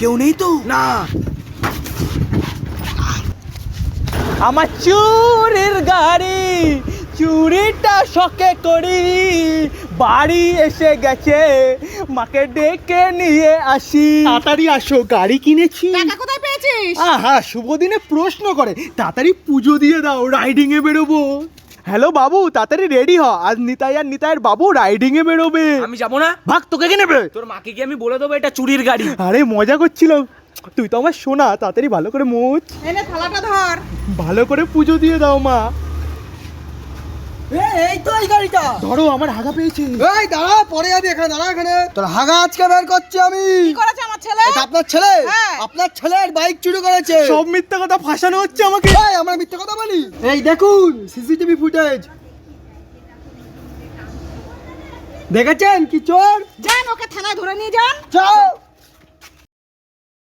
কেউ নেই তো? না। আমার চুরির গাড়ি চুরিটা শখে করি। বাড়ি এসে গেছে মাকে ডেকে নিয়ে আসি। তাড়াতাড়ি আসো গাড়ি কিনেছি। টাকা কোথায় পেয়েছিস? আহা শুভ দিনে প্রশ্ন করে। তাড়াতাড়ি পুজো দিয়ে দাও রাইডিং এ বেরোবো। হ্যালো বাবু তাড়াতাড়ি রেডি হ। আজ নিতাই আর নিতাইয়ের বাবু রাইডিং এ বেরোবে। আমি যাব না? ভাগ তোকে কে নেবে তোর মাকে কি আমি বলে দেবো এটা চুরির গাড়ি। আরে মজা করছিল তুই তো আমার শোনা তাড়াতাড়ি ভালো করে মোচ। এনে থালাটা ধর। ভালো করে পুজো দিয়ে দাও মা। এই তো এই গাড়িটা। ধরো আমার হাগা পেয়েছে। এই দাঁড়া পরে যাবি এখানে দাঁড়া এখানে। তোর হাগা আজকে বের করছি আমি। কি করেছে আমার ছেলে? এটা আপনার ছেলে? হ্যাঁ। আপনার ছেলের বাইক চুরি করেছে। সব মিথ্যা কথা ফাঁসানো হচ্ছে আমাকে। এই আমরা মিথ্যে কথা এই দেখুন সিসিটিভি ফুটেজ। দেখেছেন কি চোর? যান ওকে থানায় ধরে নিয়ে যান। যাও